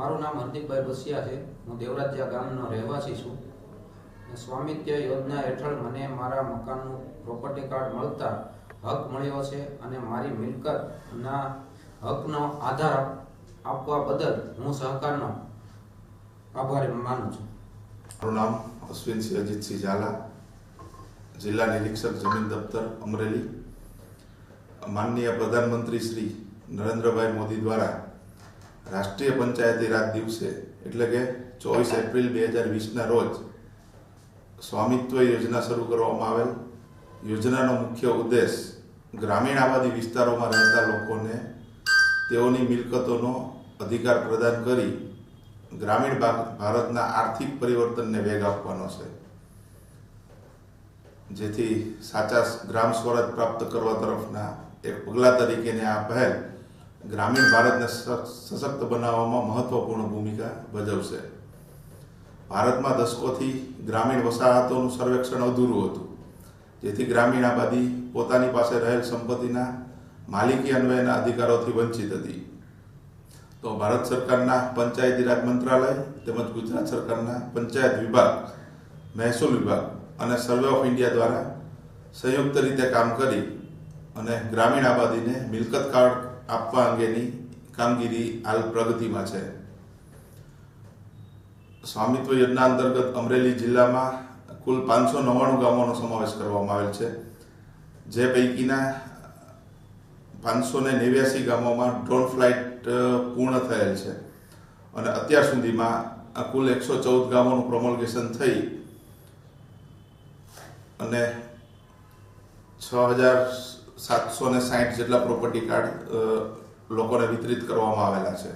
મારું નામ હરદીપભાઈ બસિયા છે. હું દેવરાજ્યા ગામનો રહેવાસી છું. સ્વામિત્ય યોજના હેઠળ મને મારા મકાનનું પ્રોપર્ટી કાર્ડ મળતા હક મળ્યો છે અને મારી મિલકતના હકનો આધાર આપવા બદલ હું સહકારનો આભાર માનું છું. મારું નામ અશ્વિનસિંહ અજીતસિંહ ઝાલા, જિલ્લા નિરીક્ષક જમીન દફતર અમરેલી. માનનીય પ્રધાનમંત્રી શ્રી નરેન્દ્રભાઈ મોદી દ્વારા રાષ્ટ્રીય પંચાયતી રાજ દિવસે, એટલે કે ચોવીસ એપ્રિલ બે હજાર વીસના રોજ સ્વામિત્વ યોજના શરૂ કરવામાં આવેલ. યોજનાનો મુખ્ય ઉદ્દેશ ગ્રામીણ આબાદી વિસ્તારોમાં રહેતા લોકોને તેઓની મિલકતોનો અધિકાર પ્રદાન કરી ગ્રામીણ ભારતના આર્થિક પરિવર્તનને વેગ આપવાનો છે. જેથી સાચા ગ્રામ સ્વરાજ પ્રાપ્ત કરવા તરફના એક પગલા તરીકેની આ પહેલ ગ્રામીણ ભારતને સશક્ત બનાવવામાં મહત્વપૂર્ણ ભૂમિકા ભજવશે. ભારતમાં દશકોથી ગ્રામીણ વસાહતોનું સર્વેક્ષણ અધૂરું હતું. જેથી ગ્રામીણ આબાદી પોતાની પાસે રહેલ સંપત્તિના માલિકી અન્વયના અધિકારોથી વંચિત હતી. તો ભારત સરકારના પંચાયતી રાજ મંત્રાલય તેમજ ગુજરાત સરકારના પંચાયત વિભાગ, મહેસૂલ વિભાગ અને સર્વે ઓફ ઇન્ડિયા દ્વારા સંયુક્ત રીતે કામ કરી અને ગ્રામીણ આબાદીને મિલકત કાર્ડ આપવા અંગેની કામગીરી હાલ પ્રગતિમાં છે. સ્વામિત્વ યોજના અંતર્ગત અમરેલી જિલ્લામાં કુલ પાંચસો નવ્વાણું ગામોનો સમાવેશ કરવામાં આવેલ છે, જે પૈકીના પાંચસો ને નેવ્યાસી ગામોમાં ડ્રોન ફ્લાઇટ પૂર્ણ થયેલ છે. અને અત્યાર સુધીમાં કુલ એકસો ચૌદ ગામોનું પ્રોમોલ્ગેશન થઈ અને છ હજાર સાતસો ને સાહીઠ જેટલા પ્રોપર્ટી કાર્ડ લોકોને વિતરિત કરવામાં આવેલા છે.